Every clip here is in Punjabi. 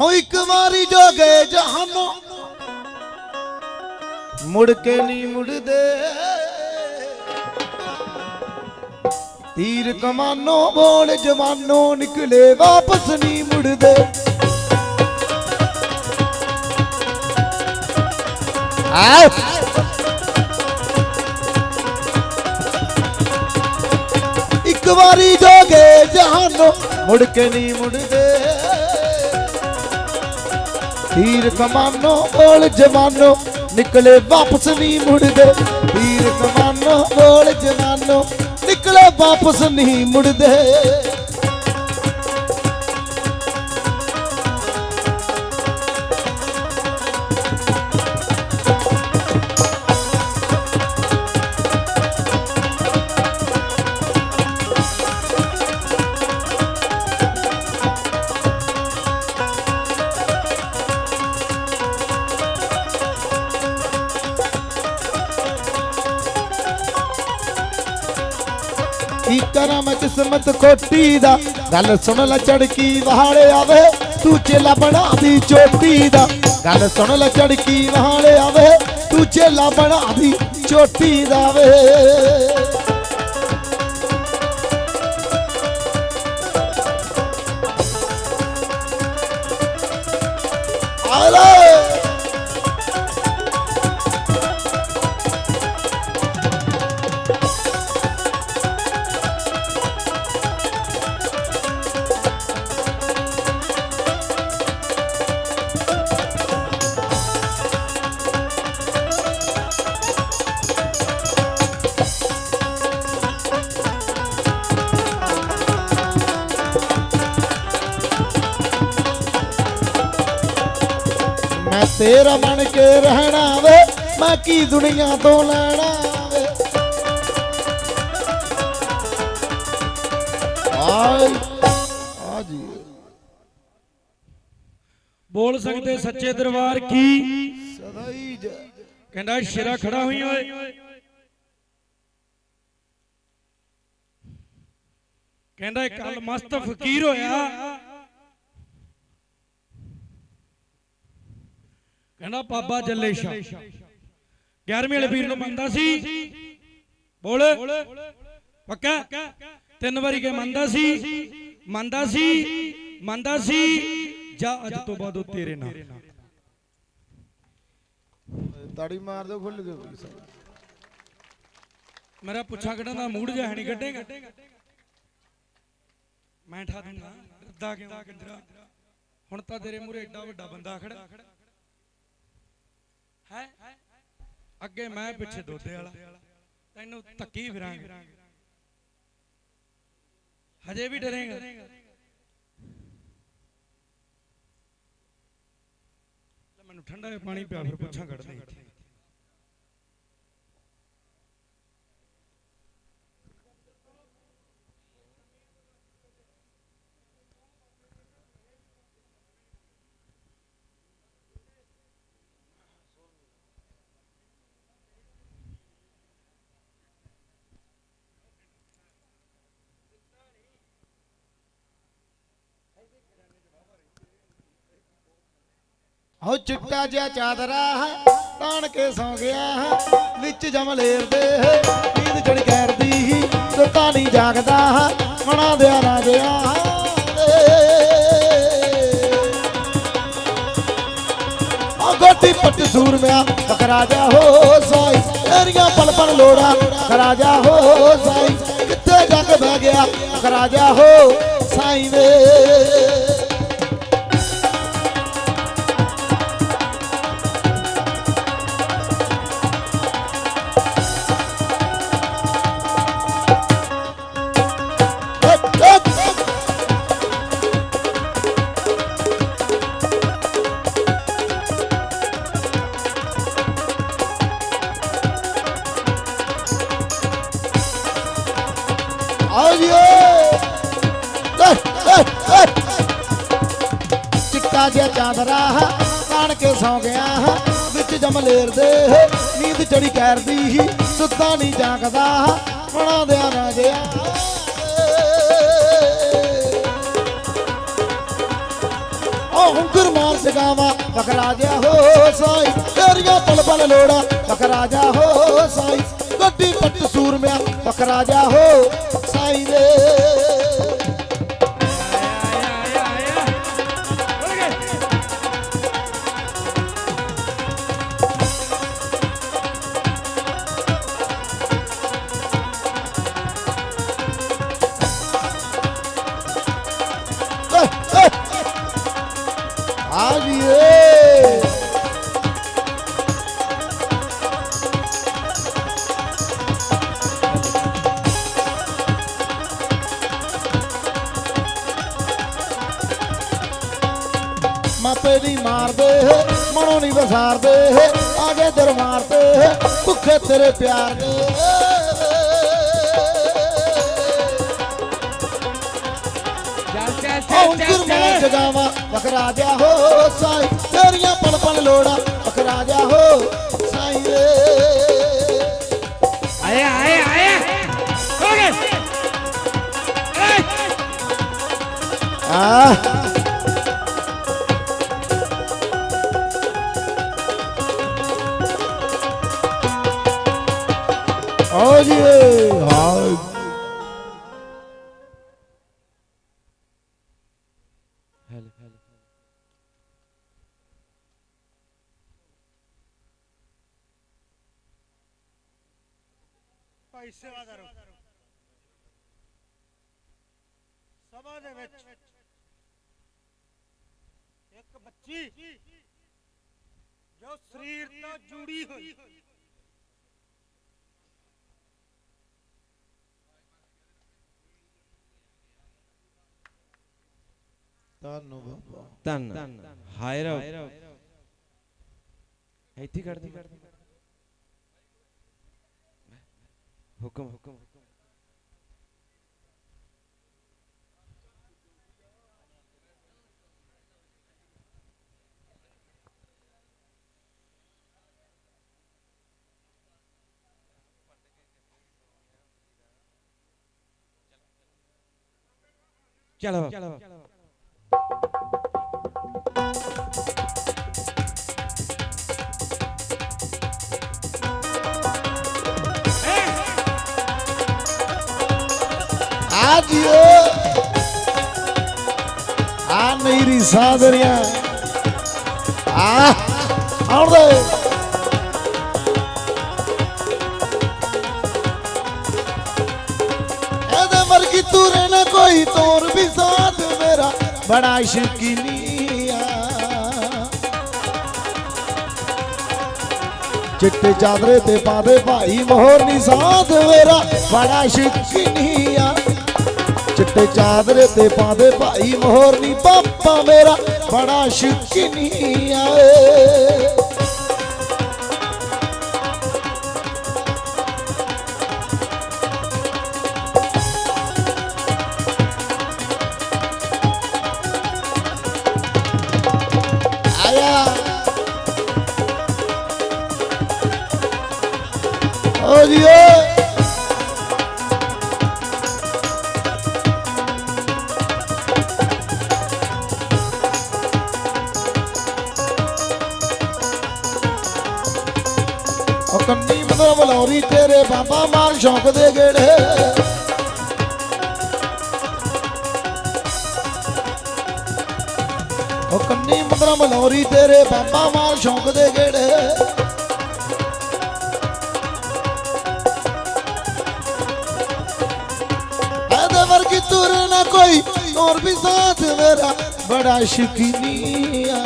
ਹੋ ਇੱਕ ਵਾਰੀ ਜੋ ਗਏ ਜਹਾਨੋਂ ਮੁੜ ਕੇ ਨਹੀਂ ਮੁੜਦੇ। ਤੀਰ ਕਮਾਨੋ ਬੋਲ ਜਵਾਨੋ ਨਿਕਲੇ ਵਾਪਸ ਨਹੀਂ ਮੁੜਦੇ। ਆਓ। ਇੱਕ ਵਾਰੀ ਜੋ ਗਏ ਜਹਾਨੋਂ ਮੁੜ ਕੇ ਨਹੀਂ ਮੁੜਦੇ। ਤੀਰ ਕਮਾਨੋ, ਬੋਲ ਜਵਾਨੋ, ਨਿਕਲੇ ਵਾਪਸ ਨਹੀਂ ਮੁੜਦੇ। ਤੀਰ ਕਮਾਨੋ, ਬੋਲ ਜਵਾਨੋ, ਨਿਕਲੇ ਵਾਪਸ ਨਹੀਂ ਮੁੜਦੇ। ਕਿਸਮਤ ਖੋਟੀ ਦਾ। ਗੱਲ ਸੁਣ ਲੈ ਚੜਕੀ ਵਹਾੜੇ ਆਵੇ, ਤੂੰ ਚੇਲਾ ਬਣਾ ਦੀ ਚੋਟੀ ਦਾ। ਗੱਲ ਸੁਣ ਲੈ ਚੜਕੀ ਵਹਾਲੇ ਆਵੇ, ਤੂੰ ਚੇਲਾ ਬਣਾ ਦੀ ਚੋਟੀ ਦਾ ਵੇ। ਆਲੇ ਤੇਰਾ ਬਣ ਕੇ ਰਹਿਣਾ ਵੇ ਮੈਂ ਕੀ ਦੁਨੀਆ ਤੋਂ ਲੈਣਾ ਵੇ? ਆਈ ਆ ਜੀ। ਬੋਲ ਸਕਦੇ ਸੱਚੇ ਦਰਬਾਰ ਕੀ? ਸਦਾ ਹੀ ਕਹਿੰਦਾ ਸ਼ੇਰਾ ਖੜਾ ਹੋਈ ਓਏ। ਕਹਿੰਦਾ ਕੱਲ ਮਸਤ ਫਕੀਰ ਹੋਇਆ। ਕਹਿੰਦਾ ਬਾਬਾ ਜੱਲੇ ਸ਼ਾ 11ਵੇਂ ਵਾਲੇ ਵੀਰ ਨੂੰ ਮੰਨਦਾ ਸੀ। ਬੋਲ। ਪੱਕਾ? ਤਿੰਨ ਵਾਰੀ ਕੇ ਮੰਨਦਾ ਸੀ? ਮੰਨਦਾ ਸੀ। ਮੰਨਦਾ ਸੀ? ਜਾ ਅੱਜ ਤੋਂ ਬਾਅਦ ਉਹ ਤੇਰੇ ਨਾਲ। ਤਾੜੀ ਮਾਰ ਦਿਓ ਖੁੱਲ ਦਿਓ। ਮੇਰਾ ਪੁੱਛਾ ਕੱਢਣ ਦਾ ਮੂਡ ਜਿਹਾ ਨਹੀਂ ਕੱਢੇਗਾ? ਮੈਂ ਠਾ ਦੂੰਗਾ ਰੱਦਾ ਕਿਉਂ ਕੰਜਰਾ? ਹੁਣ ਤਾਂ ਤੇਰੇ ਮੂਰੇ ਏਡਾ ਵੱਡਾ ਬੰਦਾ ਖੜਾ ਹੈ? ਅੱਗੇ ਮੈਂ ਪਿੱਛੇ ਦੋਦੇ ਵਾਲਾ। ਤੈਨੂੰ ਧੱਕੀ ਫਿਰਾਂਗੇ। ਹਜੇ ਵੀ ਡਰੇਗਾ। ਲੈ ਮੈਨੂੰ ਠੰਡਾ ਪਾਣੀ ਪਿਆ ਫਿਰ ਪੁੱਛਾਂ ਕੱਢ ਦੇ ਹੋ ਚਿੱਟਾ ਜਿਹਾ ਚਾਦਰਾ ਹੈ ਤਾਣ ਕੇ ਸੌ ਗਿਆ ਹੈ ਵਿੱਚ ਜਮ ਲੇਰਦੇ ਹੈ, ਨੀਂਦ ਚੜ ਕਰਦੀ ਸੁੱਤਾ ਨਹੀਂ ਜਾਗਦਾ ਹੈ ਮਣਾ ਦਿਆ ਰਾਜਿਆ ਆ ਗੋਟੀ ਪੱਟ ਸੂਰਮਿਆ ਬਕਰਾਜਾ ਹੋ ਸਾਈ, ਤੇਰੀਆਂ ਪਲ ਪਲ ਲੋੜਾ ਬਕਰਾਜਾ ਹੋ ਸਾਈ, ਕਿੱਥੇ ਜੱਗ ਬਹਿ ਗਿਆ ਬਕਰਾਜਾ ਹੋ ਸਾਈ ਵੇ। ਆਓ ਜੀ ਓਏ। ਲੈ, ਚਿੱਟਾ ਜਿਹਾ ਚਾਦਰਾ ਕਾਣ ਕੇ ਸੌ ਗਿਆ ਵਿੱਚ ਜਮ ਲੇਰਦੇ ਨੀਂਦ ਚੜੀ ਕਰਦੀ ਹੀ ਸੁੱਤਾ ਨਹੀਂ ਜਾਗਦਾ ਮਣਾ ਦਿਆ ਨਾ ਗਿਆ ਉਹ ਹੁੰਗਰ ਜਗਾਵਾਂ ਬਕਰਾ ਜਾ ਹੋ ਸਾਈ। ਤੇਰੀਆਂ ਪਲ ਪਲ ਲੋੜਾ ਬਕਰਾ ਜਾ ਹੋ ਸਾਈ। ਗੱਡੀ ਪੱਟ ਸੂਰਮਿਆ ਬਕਰਾ ਜਾ ਹੋ ਮਾਪੇ ਦੀ ਮਾਰਦੇ ਮਨੋਂ ਨਹੀਂ ਵਸਾਰਦੇ ਆਗੇ ਦਰ ਮਾਰਦੇ ਭੁੱਖੇ ਤੇਰੇ ਪਿਆਰ ਦੇ। ਹੁਣ ਜਗਾਵਾ ਬਕਰਾ ਜਾ ਹੋ ਸਾਈ। ਤੇਰੀਆਂ ਪਲ ਪਲ ਲੋੜਾ ਬਕਰਾ ਜਾ ਹੋ ਸਾਈ ਰੇ। ਆਇਆ ਆਇਆ ਆਇਆ। ਹੋ ਗਏ। ਆ ਹੋ ਹਾਂ ਭਾਈ ਸੇਵਾਦਾਰੋ ਸਭਾ ਦੇ ਵਿੱਚ ਇੱਕ ਬੱਚੀ ਜੋ ਸਰੀਰ ਤੋਂ ਜੁੜੀ ਹੋਈ ਤੁਹਾਨੂੰ ਬਾਬਾ ਧੰਨ। ਹਾਇ ਰੋ ਇੱਥੇ ਕੱਢ ਦੇ ਹੁਕਮ। ਹੁਕਮ ਚਲੋ। ਆ ਜੀਓ। ਆ ਮੇਰੀ ਸਾਦਰੀਆਂ ਆ ਆਉਂਦੇ ਇਹਦੇ ਵਰਗੀ ਤੂੰ ਰਹਿਣਾ ਕੋਈ ਤੋਰ ਵੀ ਸਾਧ ਮੇਰਾ। ਬੜਾ ਸ਼ਕੀਨੀਆ ਚਿੱਟੇ ਚਾਦਰੇ ਤੇ ਪਾਦੇ ਭਾਈ ਮੋਹਰ ਨੀ ਸਾਥ ਮੇਰਾ। ਬੜਾ ਸ਼ਕੀਨੀਆ। ਚਿੱਟੇ ਚਾਦਰੇ ਤੇ ਪਾਦੇ ਭਾਈ ਮੋਹਰ ਨੀ ਪਾਪਾ ਮੇਰਾ। ਬੜਾ ਸ਼ਕੀਨੀਆ ਏ। ਸ਼ੌਕ ਦੇ ਗੇੜੇ। ਉਹ ਕੰਨੀ ਮਦਰ ਬਲੌਰੀ ਤੇਰੇ ਬਾਬਾ ਮਾਰ ਸ਼ੌਕ ਦੇ ਗੇੜੇ। ਇਹਦੇ ਵਰਗੀ ਤੁਰ ਨਾ ਕੋਈ, ਹੋਰ ਵੀ ਸਾਥ ਮੇਰਾ ਬੜਾ ਸ਼ਕੀਨੀਆ।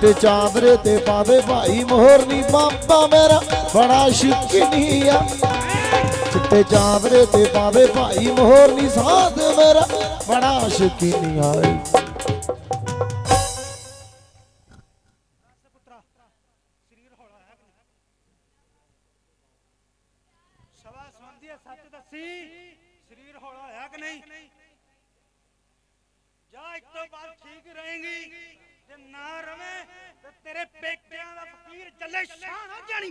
ਚਿੱਟੇ ਚਾਦਰੇ ਤੇ ਪਾਵੇ ਭਾਈ ਮੋਹਰ ਨੀ, ਬਾਬਾ ਮੇਰਾ ਬੜਾ ਸ਼ਕੀਨੀਆ ਚਿੱਟੇ ਚਾਦਰੇ ਤੇ ਪਾਵੇ ਭਾਈ ਮੋਹਰ ਨੀ ਸਾਥ ਮੇਰਾ ਬੜਾ ਸ਼ਕੀਨੀਆ ਏ ਸਰੀਰ ਹੌਲਾ ਹੋਇਆ ਕਿ ਨਹੀਂ? ਜਾ ਇੱਕ ਤੋਂ ਬਾਅਦ ਠੀਕ ਰਹੇਗੀ। ਚੱਲੇ ਸ਼ਾਨ ਆ ਜਾਣੀ।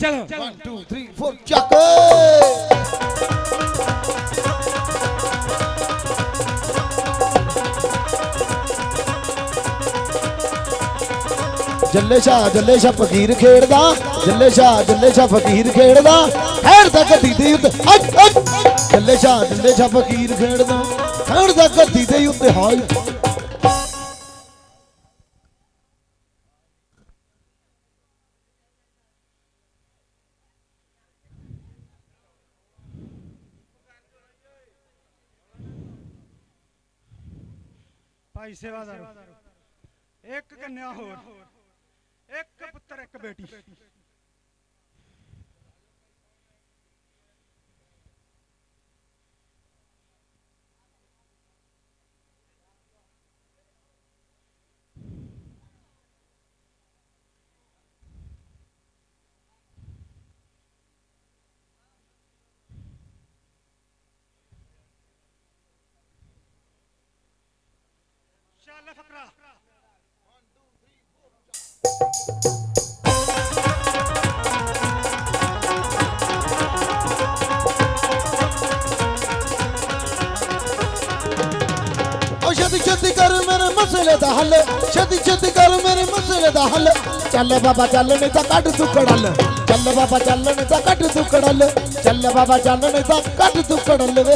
ਚਲੋ। 1 2 3 4 ਚੱਕ। ਜੱਲੇ ਸ਼ਾ ਜੱਲੇ ਸ਼ਾ ਫਕੀਰ ਖੇਡਦਾ। ਜੱਲੇ ਸ਼ਾ ਜੱਲੇ ਸ਼ਾ ਫਕੀਰ ਖੇਡਦਾ। ਖੇਡ ਦਾ ਗੱਡੀ ਦੇ ਉੱਤੇ ਜੱਲੇ ਸ਼ਾ ਜੱਲੇ ਸ਼ਾ ਫਕੀਰ ਖੇਡਦਾ। ਖੇਡ ਦਾ ਗੱਡੀ ਦੇ ਉੱਤੇ ਹਾਏ। ਭਾਈ ਸੇਵਾਦਾਰ। ਇੱਕ ਕੰਨਿਆ ਹੋਰ। ਇੱਕ ਪੁੱਤਰ ਇੱਕ ਬੇਟੀ। ਛੇਤੀ ਛੇਤੀ ਕਰ ਮੇਰੇ ਮਸਲੇ ਦਾ ਹੱਲ, ਛੇਤੀ ਛੇਤੀ ਕਰ ਮੇਰੇ ਮਸਲੇ ਦਾ ਹੱਲ। ਚੱਲ ਬਾਬਾ ਚੱਲ ਨਹੀਂ ਤਾਂ ਕੱਢ ਤੂੰ ਕੜਲ ਚੱਲ ਬਾਬਾ ਚੱਲ ਨਹੀਂ ਤਾਂ ਕੱਢ ਤੂੰ ਕੜਲ ਚੱਲ ਬਾਬਾ ਚੱਲ ਨਹੀਂ ਤਾਂ ਕੱਢ ਤੂੰ ਕੜਲ ਵੇ।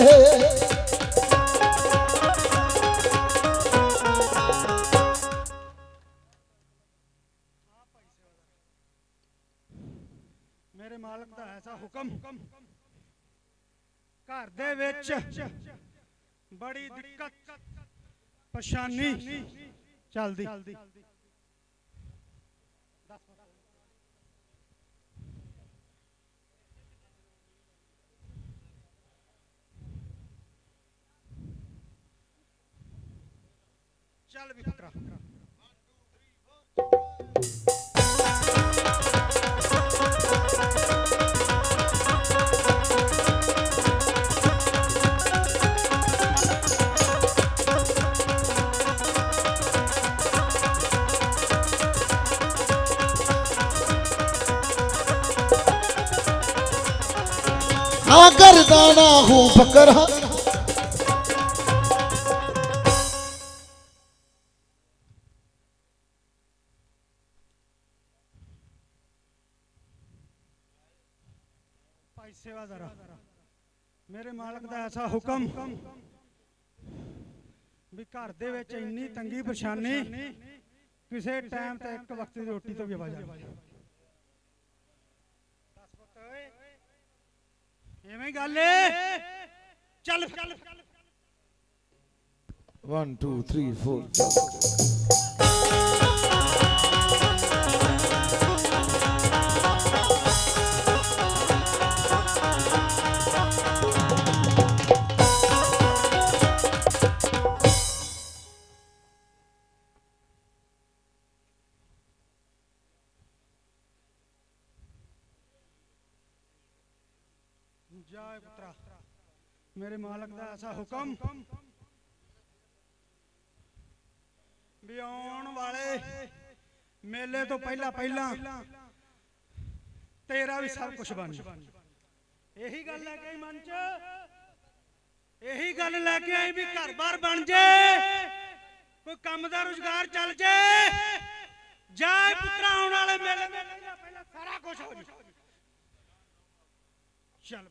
ਮੇਰੇ ਮਾਲਕ ਦਾ ਐਸਾ ਹੁਕਮ। ਘਰ ਦੇ ਵਿੱਚ ਬੜੀ ਦਿੱਕਤ, ਪਰੇਸ਼ਾਨੀ ਚੱਲਦੀ। ਚੱਲ ਵੀ ਫਕਰਾ ਹਾਂ ਕਰਦਾ ਨਾ ਹੂੰ ਫਕਰਾ। ਭਾਈ ਸੇਵਾਦਾਰਾ ਮੇਰੇ ਮਾਲਕ ਦਾ ਐਸਾ ਹੁਕਮ ਵੀ ਘਰ ਦੇ ਵਿੱਚ ਇੰਨੀ ਤੰਗੀ ਪਰੇਸ਼ਾਨੀ, ਕਿਸੇ ਟਾਈਮ ਤੇ ਇੱਕ ਵਕਤ ਦੀ ਰੋਟੀ ਤੋਂ ਵੀ ਆਵਾਜ਼ ਆ ਦੱਸ ਪੁੱਤ ਓਏ ਐਵੇਂ ਗੱਲ ਏ। ਚੱਲ ਚੱਲ 1 2 3 4 ਮੇਰੇ ਮਾਲਕ ਦਾ ਐਸਾ ਹੁਕਮ ਵੀ ਆਉਣ ਵਾਲੇ ਮੇਲੇ ਤੋਂ ਪਹਿਲਾਂ ਪਹਿਲਾਂ ਤੇਰਾ ਵੀ ਸਭ ਕੁਝ ਬਣ ਇਹੀ ਗੱਲ ਲੈ ਕੇ ਆਈ ਮਨ ਚ। ਇਹੀ ਗੱਲ ਲੈ ਕੇ ਆਈ ਵੀ ਘਰ-ਬਾਰ ਬਣ ਜਾਏ ਕੋਈ ਕੰਮ ਦਾ ਰੁਜ਼ਗਾਰ ਚੱਲ ਜਾਏ ਜਾਏ ਪੁੱਤਰਾ ਆਉਣ ਵਾਲੇ ਮੇਲੇ ਤੋਂ ਪਹਿਲਾਂ ਪਹਿਲਾਂ ਸਾਰਾ ਕੁਝ ਹੋ ਜਾਏ ਚੱਲ।